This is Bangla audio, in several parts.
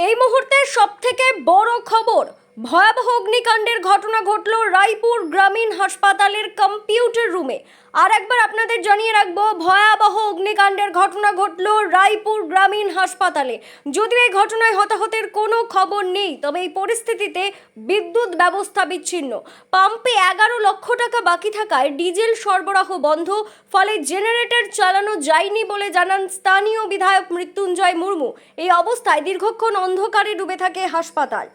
এই মুহূর্তে সবথেকে বড় খবর ভয়াবহ অগ্নিকাণ্ডের ঘটনা ঘটল রায়পুর গ্রামীণ হাসপাতালের কম্পিউটার রুমে। আর একবার আপনাদের জানিয়ে রাখব, ভয়াবহ অগ্নিকাণ্ডের ঘটনা ঘটল রায়পুর গ্রামীণ হাসপাতালে। যদিও এই ঘটনায় হতাহতের কোনো খবর নেই, তবে এই পরিস্থিতিতে বিদ্যুৎ ব্যবস্থা বিচ্ছিন্ন। পাম্পে এগারো লক্ষ টাকা বাকি থাকায় ডিজেল সরবরাহ বন্ধ, ফলে জেনারেটর চালানো যায়নি বলে জানান স্থানীয় বিধায়ক মৃত্যুঞ্জয় মুর্মু। এই অবস্থায় দীর্ঘক্ষণ অন্ধকারে ডুবে থাকে হাসপাতাল।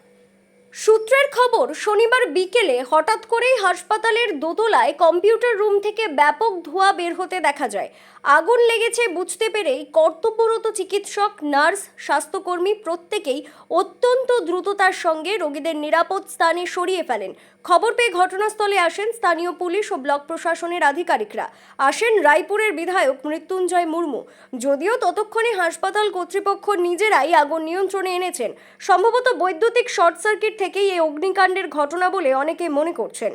সূত্রের খবর, শনিবার বিকেলে হঠাৎ করেই হাসপাতালের দোতলায় কম্পিউটার রুম থেকে ব্যাপক ধোঁয়া বের হতে দেখা যায়। আগুন লেগেছে বুঝতে পেরেই কর্তব্যরত চিকিৎসক, নার্স, স্বাস্থ্যকর্মী প্রত্যেকেই অত্যন্ত দ্রুততার সঙ্গে রোগীদের নিরাপদ স্থানে সরিয়ে ফেলেন। খবর পেয়ে ঘটনাস্থলে আসেন স্থানীয় পুলিশ ও ব্লক প্রশাসনের আধিকারিকরা। আসেন রায়পুরের বিধায়ক মৃত্যুঞ্জয় মুর্মু। যদিও ততক্ষণে হাসপাতাল কর্তৃপক্ষ নিজেরাই আগুন নিয়ন্ত্রণে এনেছেন। সম্ভবত বৈদ্যুতিক শর্ট সার্কিট থেকেই এই অগ্নিকাণ্ডের ঘটনা বলে অনেকে মনে করছেন।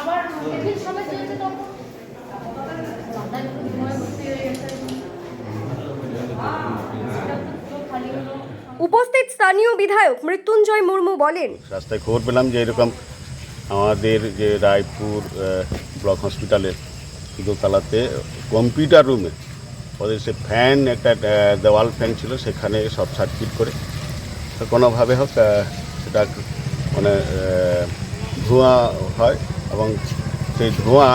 আবার উপস্থিত স্থানীয় বিধায়ক মৃত্যুঞ্জয় মুর্মু বলেন। রাস্তায় খবর পেলাম যে এরকম আমাদের যে রায়পুর ব্লক হসপিটালের দোতলাতে কম্পিউটার রুমে ওদের সে ফ্যান একটা দেওয়াল ফ্যান ছিল সেখানে সব সার্কিট করে কোনোভাবে হোক সেটা মানে ধোঁয়া হয় এবং সেই ধোঁয়া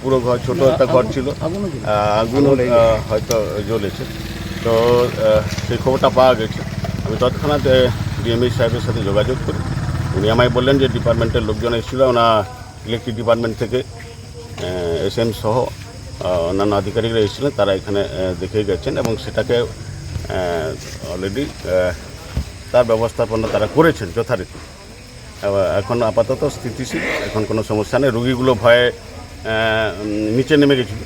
পুরো ঘর ছোটো একটা ঘর ছিল। আগুন হয়তো জ্বলেছে। তো সেই খবরটা পাওয়া গেছে। আমি তৎক্ষণাৎ ডিএমএই সাহেবের সাথে যোগাযোগ করি। উনি আমায় বললেন যে ডিপার্টমেন্টের লোকজন এসেছিল, ওনা ইলেকট্রিক ডিপার্টমেন্ট থেকে এস এম সহ অন্যান্য আধিকারিকরা এসেছিলেন তারা এখানে দেখে গেছেন এবং সেটাকে অলরেডি তার ব্যবস্থাপনা তারা করেছেন যথারীতি। এখন আপাতত স্থিতিশীল, এখন কোনো সমস্যা নেই। রুগীগুলো ভয়ে নিচে নেমে গেছিল।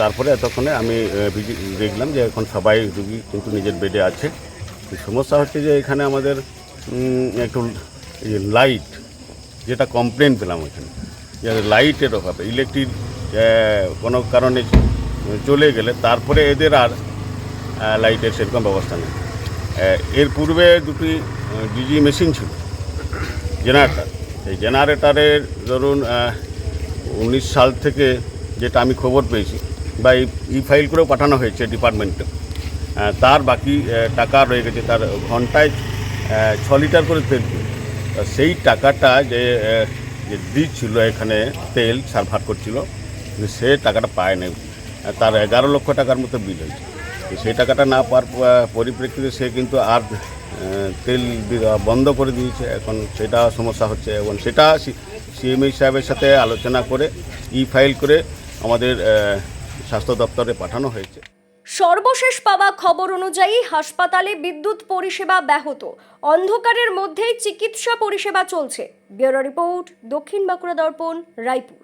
তারপরে এতক্ষণে আমি দেখলাম যে এখন সবাই রুগী কিন্তু নিজের বেডে আছে। সমস্যা হচ্ছে যে এখানে আমাদের একটু লাইট যেটা কমপ্লেন পেলাম ওইখানে, যে লাইটের অভাবে ইলেকট্রিক কোনো কারণে চলে গেলে তারপরে এদের আর লাইটের সেরকম ব্যবস্থা নেই। এর পূর্বে দুটি ডিজি মেশিন ছিল জেনারেটার এই জেনারেটারের ধরুন উনিশ সাল থেকে যেটা আমি খবর পেয়েছি বা ই ফাইল করেও পাঠানো হয়েছে ডিপার্টমেন্টে তার বাকি টাকা রয়ে গেছে তার ঘন্টায় ছ লিটার করে তেল সেই টাকাটা যে যে দিচ্ছিল এখানে তেল সার্ভার করছিল সে টাকাটা পায় নাই। তার এগারো লক্ষ টাকার মতো বিল হয়েছে। সেই টাকাটা না পাওয়ার পরিপ্রেক্ষিতে সে কিন্তু আর তেল বন্ধ করে দিয়েছে। এখন সেটা সমস্যা হচ্ছে। এবং সেটা সিএমই সাহেবের সাথে আলোচনা করে ই ফাইল করে আমাদের স্বাস্থ্য দপ্তরে পাঠানো হয়েছে। সর্বশেষ পাওয়া খবর অনুযায়ী হাসপাতালে বিদ্যুৎ পরিষেবা ব্যাহত। অন্ধকারের মধ্যেই চিকিৎসা পরিষেবা চলছে। ব্যুরো রিপোর্ট, দক্ষিণ বাঁকুড়া দর্পণ, রায়পুর।